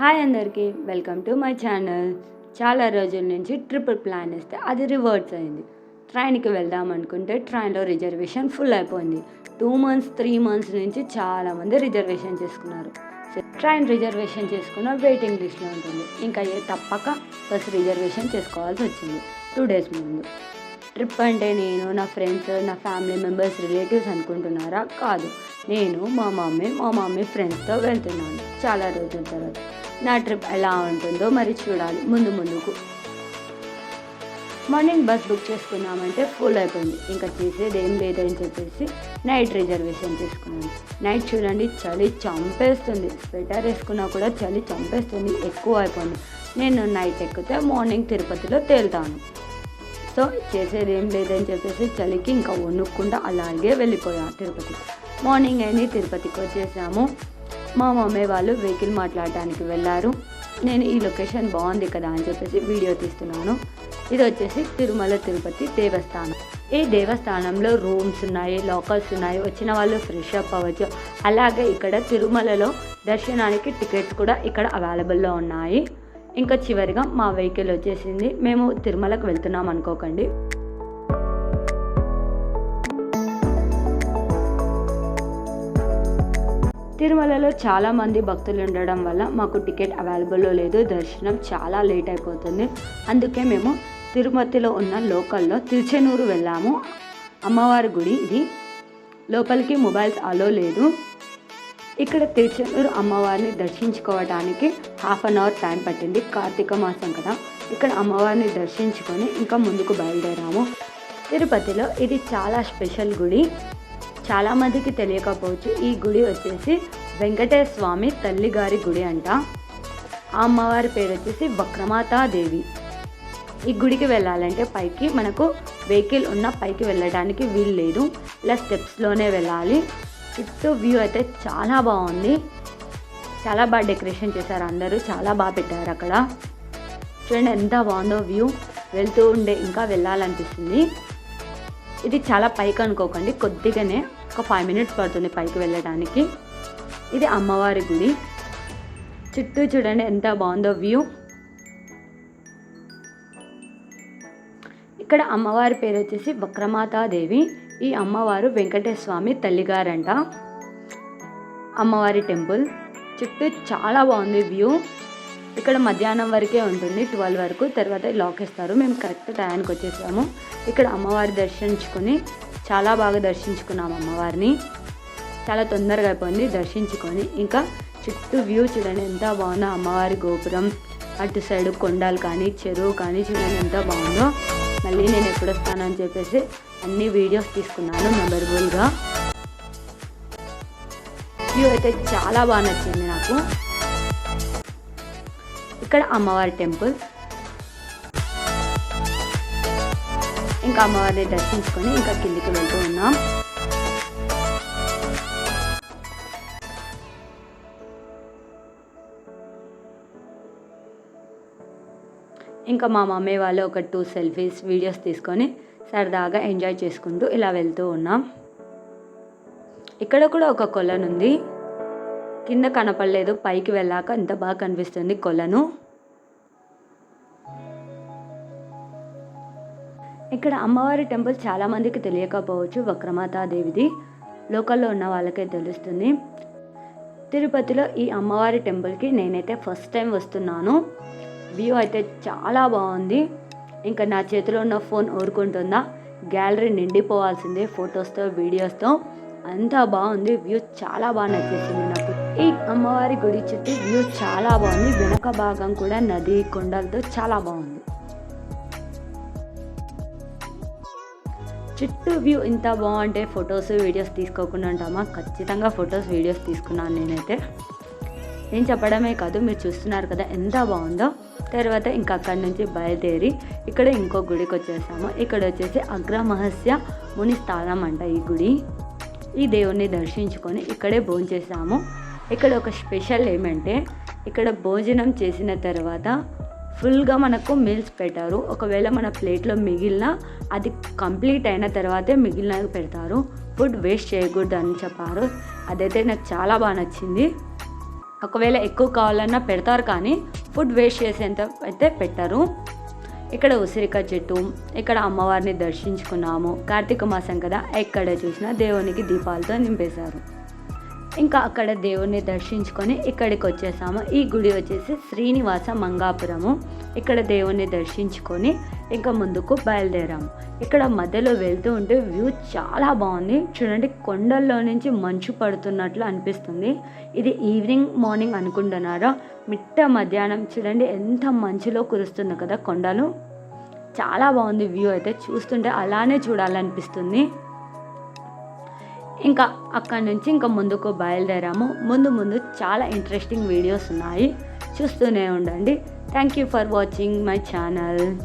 Hi అందరికీ welcome to my channel. చాలా రోజుల నుంచి ట్రిప్ ప్లాన్ ఇస్తే అది రివర్స్ అయింది. ట్రైన్కి వెళ్దాం అనుకుంటే ట్రైన్లో రిజర్వేషన్ ఫుల్ అయిపోయింది. టూ మంత్స్ త్రీ మంత్స్ నుంచి చాలామంది రిజర్వేషన్ చేసుకున్నారు. ట్రైన్ రిజర్వేషన్ చేసుకున్న వెయిటింగ్ లిస్ట్లో ఉంటుంది. ఇంకా ఏ తప్పక బస్ రిజర్వేషన్ చేసుకోవాల్సి వచ్చింది. టూ డేస్ ముందు. ట్రిప్ అంటే నేను నా ఫ్రెండ్స్ నా ఫ్యామిలీ మెంబర్స్ రిలేటివ్స్ అనుకుంటున్నారా? కాదు. నేను మా మమ్మీ మా మమ్మీ ఫ్రెండ్స్తో వెళ్తున్నాను. చాలా రోజుల తర్వాత. నా ట్రిప్ ఎలా ఉంటుందో మరి చూడాలి. ముందు ముందుకు. మార్నింగ్ బస్ బుక్ చేసుకున్నామంటే ఫుల్ అయిపోయింది. ఇంకా చేసేది ఏం లేదని చెప్పేసి నైట్ రిజర్వేషన్ తీసుకున్నాను. నైట్ చూడండి చలి చంపేస్తుంది. స్వెటర్ వేసుకున్నా కూడా చలి చంపేస్తుంది. ఎక్కువ అయిపోయింది. నేను నైట్ ఎక్కితే మార్నింగ్ తిరుపతిలో తేలుతాను. సో చేసేది ఏం లేదని చెప్పేసి చలికి ఇంకా వణుక్కుండా అలాగే వెళ్ళిపోయాను తిరుపతి మార్నింగ్ అయింది తిరుపతికి వచ్చేసాము. మా మమ్మీ వాళ్ళు వెహికల్ మాట్లాడడానికి వెళ్ళారు. నేను ఈ లొకేషన్ బాగుంది కదా అని చెప్పేసి వీడియో తీస్తున్నాను. ఇది వచ్చేసి తిరుమల తిరుపతి దేవస్థానం. ఈ దేవస్థానంలో రూమ్స్ ఉన్నాయి లాకర్స్ ఉన్నాయి. వచ్చిన వాళ్ళు ఫ్రెష్ అప్ అవ్వచ్చు. అలాగే ఇక్కడ తిరుమలలో దర్శనానికి టికెట్స్ కూడా ఇక్కడ అవైలబుల్లో ఉన్నాయి. ఇంకా చివరిగా మా వెహికల్ వచ్చేసింది. మేము తిరుమలకు వెళ్తున్నాం అనుకోకండి. తిరుమలలో చాలామంది భక్తులు ఉండడం వల్ల మాకు టికెట్ అవైలబుల్లో లేదు. దర్శనం చాలా లేట్ అయిపోతుంది. అందుకే మేము తిరుపతిలో ఉన్న లోకల్లో తిరుచెనూరు వెళ్ళాము. అమ్మవారి గుడి ఇది. లోపలికి మొబైల్స్ అలో లేదు. ఇక్కడ తిరుచెనూరు అమ్మవారిని దర్శించుకోవడానికి హాఫ్ అన్ అవర్ టైం పట్టింది. కార్తీక మాసం కదా. ఇక్కడ అమ్మవారిని దర్శించుకొని ఇంకా ముందుకు బయలుదేరాము. తిరుపతిలో ఇది చాలా స్పెషల్ గుడి. చాలామందికి తెలియకపోవచ్చు ఈ గుడి వచ్చేసి వెంకటేశ్వర స్వామి తల్లిగారి గుడి అంట. ఆ అమ్మవారి పేరు వచ్చేసి వక్రమాతాదేవి ఈ గుడికి వెళ్ళాలంటే పైకి మనకు వెహికల్ ఉన్న పైకి వెళ్ళడానికి వీలు లేదు. ఇలా స్టెప్స్లోనే వెళ్ళాలి. చుట్టూ వ్యూ అయితే చాలా బాగుంది. చాలా బాగా డెకరేషన్ చేశారు అందరూ చాలా బాగా పెట్టారు అక్కడ. చూడండి ఎంత బాగుందో వ్యూ. వెళ్తూ ఉండే ఇంకా వెళ్ళాలనిపిస్తుంది. ఇది చాలా పైకి అనుకోకండి కొద్దిగానే. ఒక ఫైవ్ మినిట్స్ పడుతుంది పైకి వెళ్ళడానికి. ఇది అమ్మవారి గుడి. చుట్టూ చూడండి ఎంత బాగుందో వ్యూ. ఇక్కడ అమ్మవారి పేరు వచ్చేసి వక్రమాతాదేవి ఈ అమ్మవారు వెంకటేశ్వర స్వామి తల్లిగారంట. అమ్మవారి టెంపుల్. చుట్టూ చాలా బాగుంది వ్యూ. ఇక్కడ మధ్యాహ్నం వరకే ఉంటుంది ట్వెల్వ్ వరకు. తర్వాత లాక్ ఇస్తారు. మేము కరెక్ట్ టయానికి వచ్చేసాము. ఇక్కడ అమ్మవారి దర్శించుకొని చాలా బాగా దర్శించుకున్నాం అమ్మవారిని. చాలా తొందరగా అయిపోయింది దర్శించుకొని. ఇంకా చుట్టూ వ్యూ చూడండి ఎంత బాగుందో అమ్మవారి గోపురం. అటు సైడ్ కొండలు కానీ చెరువు కానీ చూడండి ఎంత బాగుందో. మళ్ళీ నేను ఎప్పుడు వస్తానని చెప్పేసి అన్ని వీడియోస్ తీసుకున్నాను మెమరబుల్గా వ్యూ అయితే చాలా బాగా నచ్చింది నాకు. ఇక్కడ అమ్మవారి టెంపుల్. ఇంకా అమ్మవారిని దర్శించుకొని ఇంకా కిందికి వెళ్తూ ఉన్నాం. ఇంకా మా మమ్మీ వాళ్ళు ఒక టూ సెల్ఫీస్ వీడియోస్ తీసుకొని సరదాగా ఎంజాయ్ చేసుకుంటూ ఇలా వెళ్తూ ఉన్నాం. ఇక్కడ కూడా ఒక కొలను ఉంది. కింద కనపడలేదు పైకి వెళ్ళాక ఎంత బాగా కనిపిస్తుంది కొలను. ఇక్కడ అమ్మవారి టెంపుల్ చాలామందికి తెలియకపోవచ్చు వక్రమాతాదేవిది లోకల్లో ఉన్న వాళ్ళకే తెలుస్తుంది. తిరుపతిలో ఈ అమ్మవారి టెంపుల్కి నేనైతే ఫస్ట్ టైం వస్తున్నాను. వ్యూ అయితే చాలా బాగుంది. ఇంకా నా చేతిలో ఉన్న ఫోన్ ఊరుకుంటుందా? గ్యాలరీ నిండిపోవాల్సిందే ఫొటోస్తో వీడియోస్తో. అంతా బాగుంది వ్యూ చాలా బాగా నచ్చేసింది నాకు. ఈ అమ్మవారి గుడి చుట్టూ వ్యూ చాలా బాగుంది. వెనక భాగం కూడా నది కొండలతో చాలా బాగుంది. చుట్టూ వ్యూ ఇంత బాగుంటే ఫొటోస్ వీడియోస్ తీసుకోకుండా ఉంటామా? ఖచ్చితంగా ఫొటోస్ వీడియోస్ తీసుకున్నాను నేనైతే. నేను చెప్పడమే కాదు మీరు చూస్తున్నారు కదా ఎంత బాగుందో. తర్వాత ఇంకా అక్కడి నుంచి బయలుదేరి ఇక్కడ ఇంకో గుడికి వచ్చేసాము. ఇక్కడ వచ్చేసి అగ్రమహస్య ముని స్థానం అంట ఈ గుడి. ఈ దేవుణ్ణి దర్శించుకొని ఇక్కడే భోంచేసాము. ఇక్కడ ఒక స్పెషల్ ఏమంటే ఇక్కడ భోజనం చేసిన తర్వాత ఫుల్గా మనకు మీల్స్ పెట్టారు. ఒకవేళ మన ప్లేట్లో మిగిలిన అది కంప్లీట్ అయిన తర్వాతే మిగిలిన పెడతారు. ఫుడ్ వేస్ట్ చేయకూడదు అని చెప్పారు. అదైతే నాకు చాలా బాగా నచ్చింది. ఒకవేళ ఎక్కువ కావాలన్నా పెడతారు కానీ ఫుడ్ వేస్ట్ చేసేంత అయితే పెట్టారు. ఇక్కడ ఉసిరిక చెట్టు ఇక్కడ అమ్మవారిని దర్శించుకున్నాము. కార్తీక మాసం కదా ఎక్కడ చూసినా దేవునికి దీపాలతో నింపేశారు. ఇంకా అక్కడ దేవుణ్ణి దర్శించుకొని ఇక్కడికి వచ్చేసాము. ఈ గుడి వచ్చేసి శ్రీనివాస మంగాపురము. ఇక్కడ దేవుణ్ణి దర్శించుకొని ఇంకా ముందుకు బయలుదేరాము. ఇక్కడ మధ్యలో వెళ్తూ ఉంటే వ్యూ చాలా బాగుంది. చూడండి కొండల్లో నుంచి మంచు పడుతున్నట్లు అనిపిస్తుంది. ఇది ఈవినింగ్ మార్నింగ్ అనుకుంటున్నారా? మిట్ట మధ్యాహ్నం. చూడండి ఎంత మంచులో కురుస్తుంది కదా కొండలు. చాలా బాగుంది వ్యూ అయితే. చూస్తుంటే అలానే చూడాలనిపిస్తుంది. ఇంకా అక్కడి నుంచి ఇంకా ముందుకు బయలుదేరాము. ముందు ముందు చాలా ఇంట్రెస్టింగ్ వీడియోస్ ఉన్నాయి. చూస్తూనే ఉండండి. Thank you for watching my channel